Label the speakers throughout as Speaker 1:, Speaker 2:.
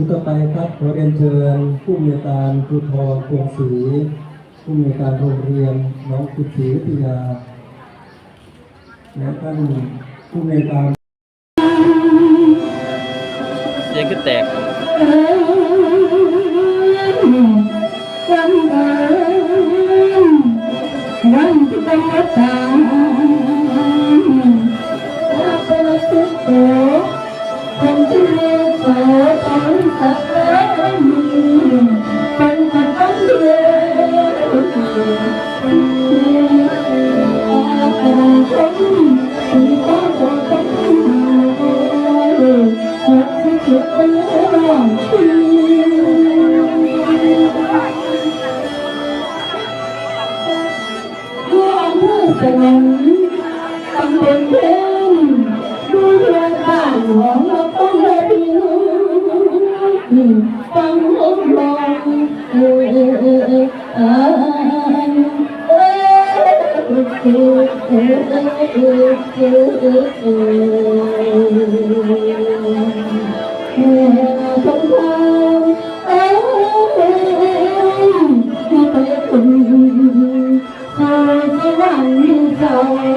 Speaker 1: ทุกต่อไปครับขอเรียนเชิญผู้มีการครูทอควงศรีผู้มีการโรงเรียนน้องกุศรีวิทยาและท่านผู้มีการ
Speaker 2: เสียงก็แตก
Speaker 3: วันที่ต้องรับสาร Thank you.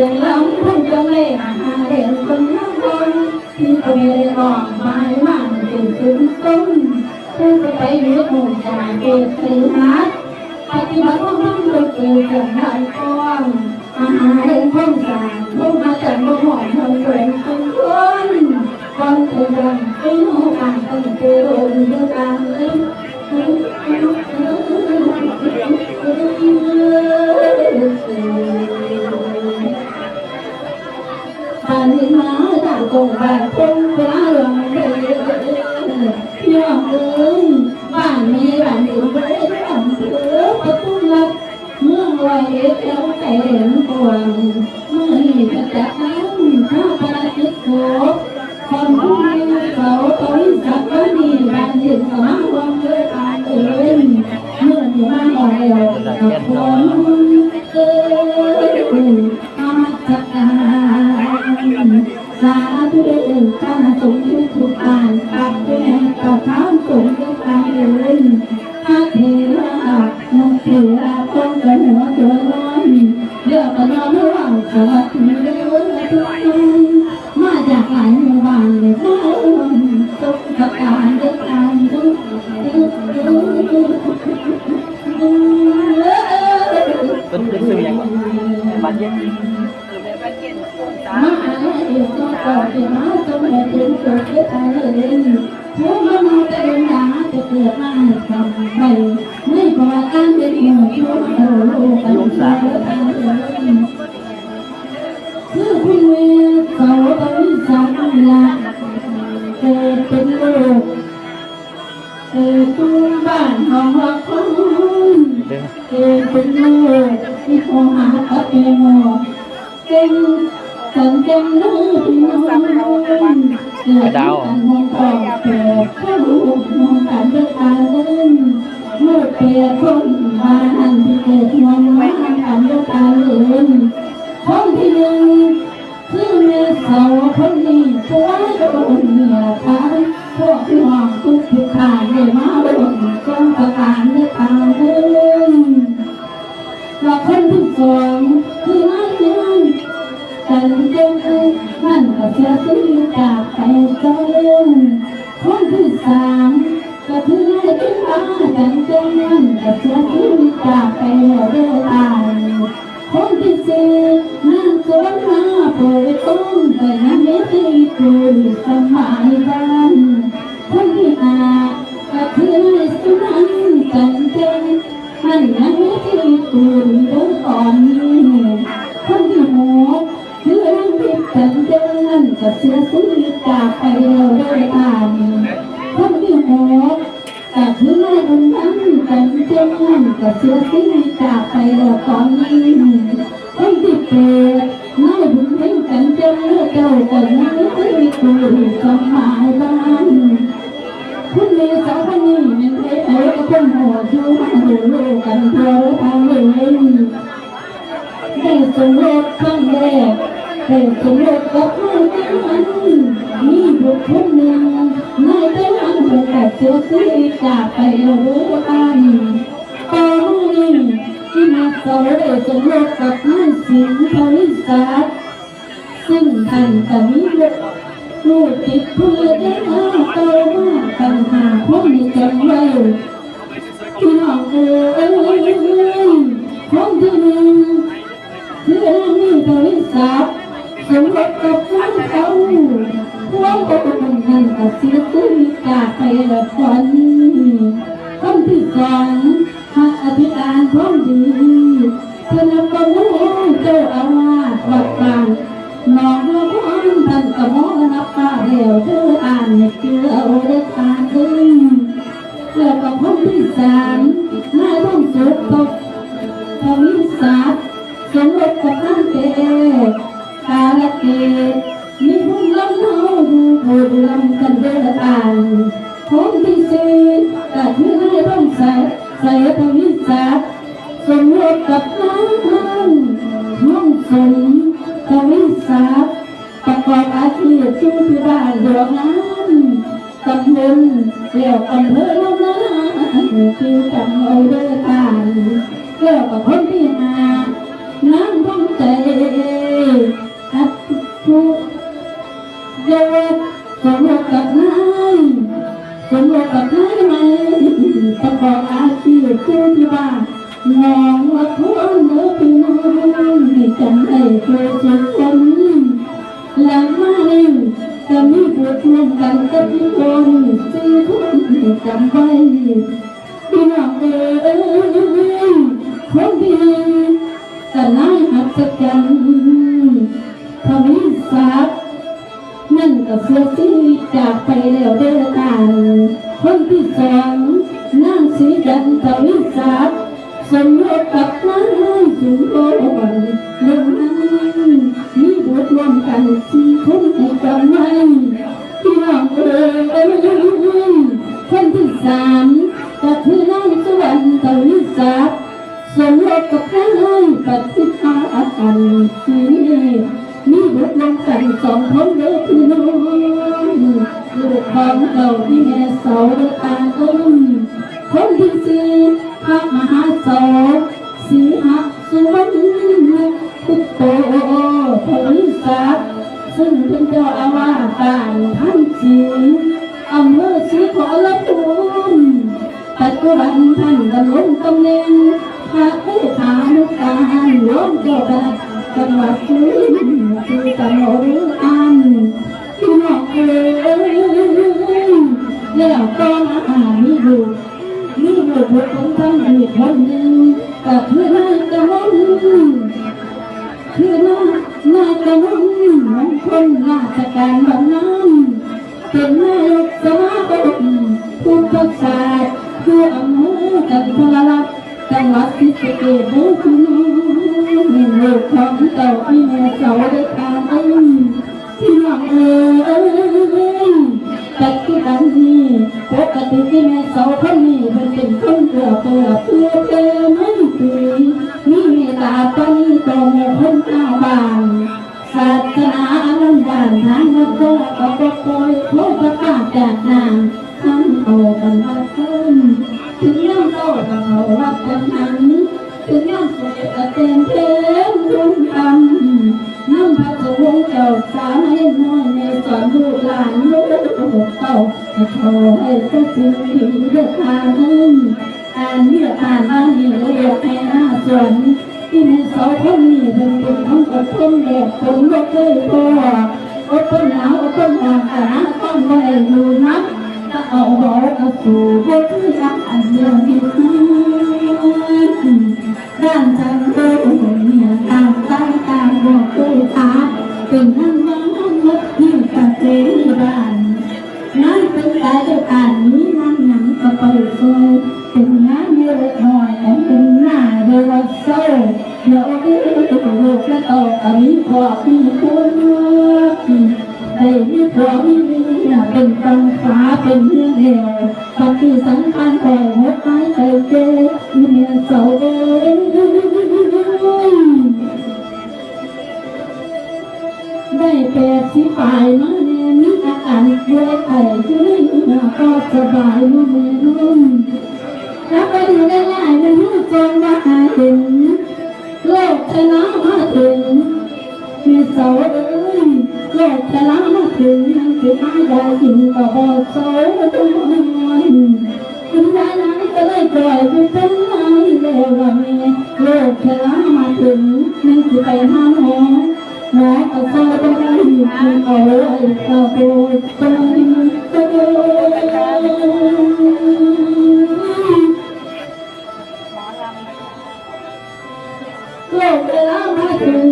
Speaker 3: อ้อมเสียงลำ จากตรงบ้านคงพระหลวงเดินยอมเอ้ยบ้านมีบ้านอยู่บริเวณอำเภอประตูลับเมื สาธุเดชข้าสงทุกอ่านปัดแม่ต่อท้ามสงทุกการเดินข้าเทระนกเทระพ้องกันหัวตัวน้อยเลือกกันยอมระหว่างสวัสดีเรื่องทุกคนมาจากหลายหมู่บ้านเลยมาร่วมทุกประการด้วยกันทุกทุกทุกทุก
Speaker 2: เป็นเป็นซื้อยังวะบ้านเย็น
Speaker 3: ก่อเดี๋ยวมาจะไม่ถึงจุดที่ตายเลยหัวมันจะเดินหาจะเกิดมาทำไปไม่พอการเป็นหมู่ชั่วโตโลกันเสียกันเลยคือพี่เวสเขาบริษัทละเกิดเป็นลูกเกิดตัวบ้านของเราคน
Speaker 2: เอ
Speaker 3: เกิดเป็นลูกที่คงหาตะเกียงเก่งสันเต็มลู กน้อเกิดกันมองต่อเกิดาลูกมองกันด้วล่นลูกเปียคนบ้านที่เกิดมองมากัวยตาเล่นคนที่หนึ่งคือเมสาวคนนี้ผัวโดนเมียทาพวกที่หองทุกทุกขา ตีตุยสมัยบ้านคนที่ห้าก็คือนายสุนันท์กันเจ้ามันยังไม่ที่ตูนดินก่อนนี้คนที่หกคือรังพิษกันเดินก็เสียชีวิตจากไปแล้วด้วยกันคนที่หกแต่คือแม่บุญทั้งกันกับเสียสิ้นจากไปแล้วตอนนี้ กันทั่วทางเลยได้สมรสครั้งแรกได้สมรสกับแม่นั้นมีบุตรคนหนึ่งนายได้อันเป็นแต่เสียชีวิตจากไปรู้อันตอนนี้ที่มาสาวได้สมรสกับนายสิงห์พริษาซึ่งท่านก็มีบุตรลูกติดเพื่อได้มาโตมาปัญหาคนในจังไว้พี่น้องเอ๋ย คนที่หนึ่งคือเรื่องนี้บริษัทสมรสกับน้เขาความอบอุ่นนั้นก็เสียชีวิตจากไปล้วคนคนที่สองพระอธิการพร้อมดีเพื่อนำประมูเจ้าอาวาสวัดบางน้องละครท่านก็มองรับตาเดียวเธออ่านเกลือโอเดตาดึงแล้วก็คนที่สามนายต้องสุดตก สตร์สมรสกันเตกาลเกตมีผู้ลำเนาดูผู้ลำกันเดินทางคนที่สี่ก็คือนายต้องใส่ใส่ทวิศารสมรกับนางห้องสมทวิสาประกอบอาชีพชื่อที่บ้านหลวงนั้นตำบลเรียกอำเภอลำนั้นที่จำเอาเด้อทานเกี่ยวกับคนที่หา น้ำท้องใจอัดทุกเยาวสมรกับนายสมรกับนายไหมประกอบอาชีพชื่อที่บ้านมองว่าคนเนื้อพี่น้องจำได้ตัวสุดคนแล้วมาหนึ่งจะมีบทรวมกันกับคนสี่คนให้จำไว้พี่น้องเอ๋ยคนที่ หนึ่งก็นายหัศจรรย์ทวีศักดิ์นั่นก็เสียชีวิตจากไปแล้วเด้อกันคนที่สองนางสีจันทวิศักดิ์สมรสกับนายสุโรนเรื่องนั้นมีบทรวมกันสี่คนให้จำไว้พี่น้องเอ๋ยคนที่สามก็คือนางสวรรค์ทวิศักดิ์สมรสกับนาย ปฏิภาอันสีมีบุตรลงกันสองคนเด้อพี่น้องลูกของเก่าที่แม่เสาเด้อตาอุ้มคนที่สี่พระมหาโสาสีหะสุวรรณพุทโตทวิศักดิ์ซึ่งเป็นเจ้าอาวาสต่างท่านสีอำเภอศรีขอรภูมิปัจจุบันท่านดำรงตำแหน่ง พระเลขานุการลวงเจ้าคณะจังหวัดสุรินทร์คือจังหวัดอันพี่น้องเอ๋ยแล้วก็มาหามีบุตรมีบุตรบุตรของอีกคนหนึ่งก็คือนายกมลคือนายนายกมลมงคลราชการแบบนั้นเป็นนายกสมาคมผู้ประสา วัดศรีสะเกษเด้อพี่น้องลูกของเจ้าที่แม่เสาได้ทานเอ้ยพี่น้องเอ้ยปัจจุบันนี้ปกติที่แม่เสาคนนี้มันเป็นคนเกลือเกือเพื่อเพื่อไม่ตีมีเมตตาปนีต่อหมู่คนชาบานศาสนาลันบานทางนักเตะก็ปกปล่อยโทษประกาศจากนางทั้งโตกันมาเพิ่ม ถึงย่ำโตกับเขารับกันนั้นถึงย่ำสวยกระเต็มเต็มรุ่งคำน้ำพระสงเจ้าสาให้น้อยในสอนลูกหลานลูกเต้าให้เขาให้ก็สิ่งที่เลือกทางอ่านเลือกอ่านอ่านนี่เลือกให้หน้าสวนที่ในเสาวคนนี้เป็นเป็นของอดทนแดดฝนไม่เคยพออดทนหนาวอดทนหนาวแต่หาต้องไว้อยู่นัก เอาหัวกระสู่บนที่อันเดียวที่ ได้แปดสิบปลายมาแน่มีอาการด้วยไข้ที่นี่ก็สบายมาแม่นุ่มแล้วไปดูได้ง่ายมันรู้จนว่าหาเห็นโลกชนะมาถึงมีเสาเอ้ยโลกชนะมาถึงยังสิหายากินก็บอเสาตัวมันคุณยายนั้นก็เลยปล่อยไปเป็นไงแล้วว่าแม่โลกชนะมาถึงยังสิไปห้ามหอ หมอก็เศร้าต้องได้ยินเอาไว้ก็โปรดใจโอ้โลกเวลามาถึง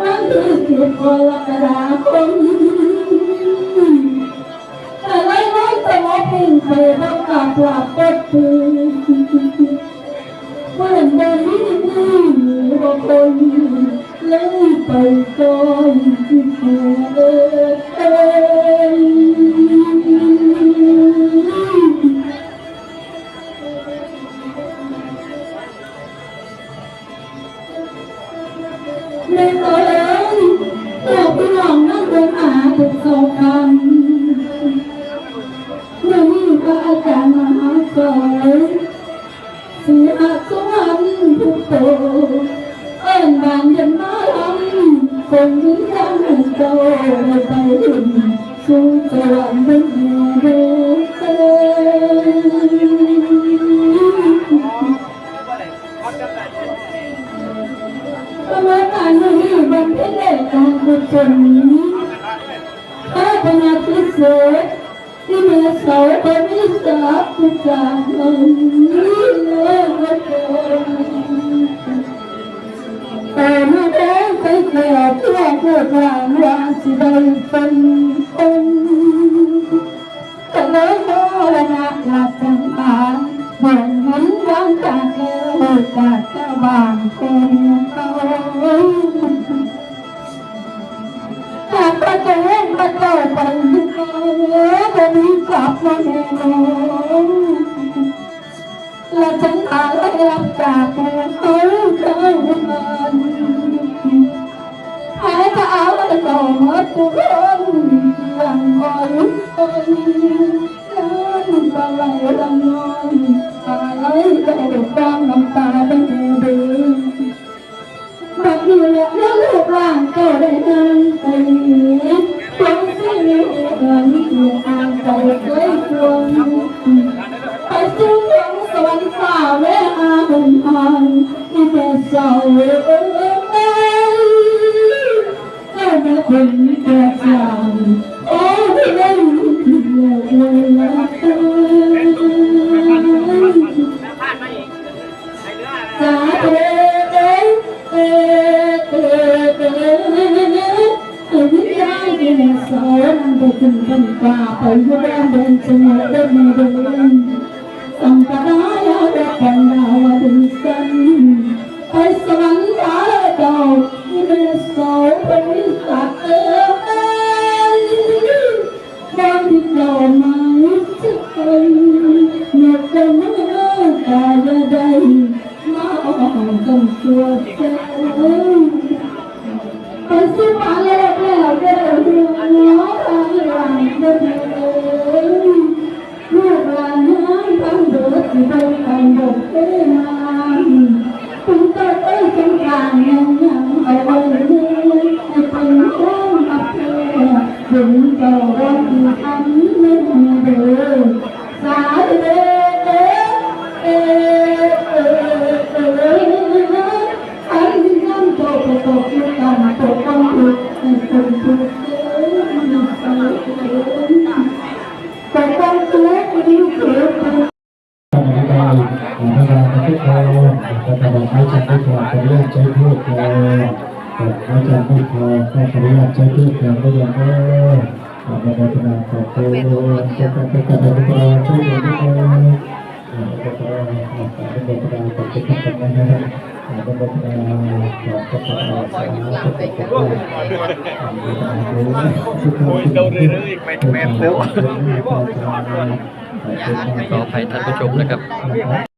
Speaker 3: วันที่สิบกรกฎาคมแต่ไรน้อยแต่ว่าเป็นเคยต้องการปราบกดปืนเหมือนเดิมที่ว่าคนเลยไปก่อนเอ่ยในตอนนั้นเราพี่น้องนั่งเดินหาถูกสองคำเมื่อนี้พระอาจารย์มหาสอนสีอาสวรรค์ทุกโตเอิ้นบานยัน มาลำคงยิ้มยังให้เจ้าได้ไปถึงสู่สวรรค์เป็นแม่เด้อประมาณการนี้บำเพ็ญได้ การกุศลพระพนาเศษที่เมื่อเสาร์เป็นวิสาขุจางเงินเลิกเกินแต่เมื่อแดงไปแก่เพื่อเพื่อกลางว่าสิได้เป็นคนแต่เลยโมรณะหลับจังหานเหมือนหันวางจากแล้วจากเจ้าบ้านคนเขาหากประตูมันเปิดไปก็มีกลับมาแน่นอนและฉันอาลัยรับจากแม่เขาเคยมัน เอาและต่อมาทุกคนยังคอยคนนั้นก็ไหลละนอนอะไรก็ฟังน้ำตาเป็นดือนบัดนี้แหลืองรูปร่างก็ได้นั่งไปความสิ่งนี้เอินที่อ่างใจเคยคว วันที่ทำไม่เด้อสาธุเด้อเออเออเอออันยังตโตอยู่กันตกันให้คนทุกข์เอ้ยมันไปเอ้ยแต่ต้องทุกกิน
Speaker 1: อไรพระราชทุกคนก็จะบอกให้ฉันทุกคนจะเรียกใช้พูดเลยให้ฉันทุกคนก็จะเรียกใช้พูดกันก็ยังเออขอบคุณพระขอคุณจะเป็นเป็นการเป็นการช่วยเหลือทุกคนขอบคุณพระขอบคุณพระขอบคุณพระนะครับ
Speaker 4: ขอบคุณครับขอคุณครับสาธุขอบคุณครับโอ้ยเดาเรื่อยๆแม่นแม่นเร็ว
Speaker 1: ขออภัยท่านผู้ชมนะครับ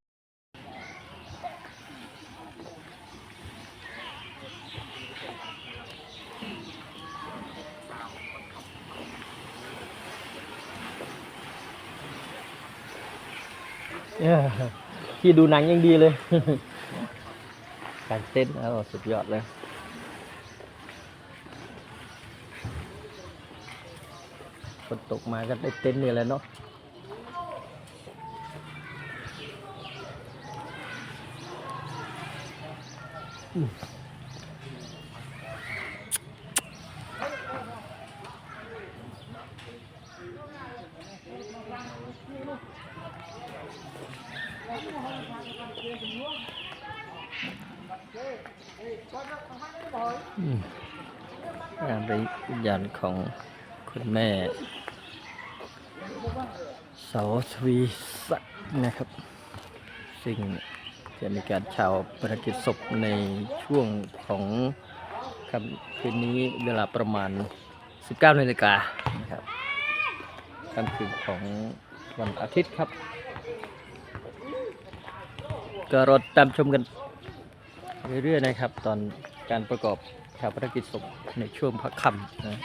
Speaker 2: ที่ดูหนังยังดีเลย การเต้นเอาสุดยอดเลยฝนตกมาก็ได้เต้นนี่แหละเนาะ งานริยันของคุณแม่เสาสวีสักนะครับ ซึ่งจะมีการชาวประกิจศพในช่วงของค่ำคืนนี้เวลาประมาณ 19นาฬิกานะครับค่ำคืนของวันอาทิตย์ครับ ก็รอตามชมกัน เรื่อยๆนะครับ ตอนการประกอบชาวพระกิจศพในช่วงพักค่ำนะ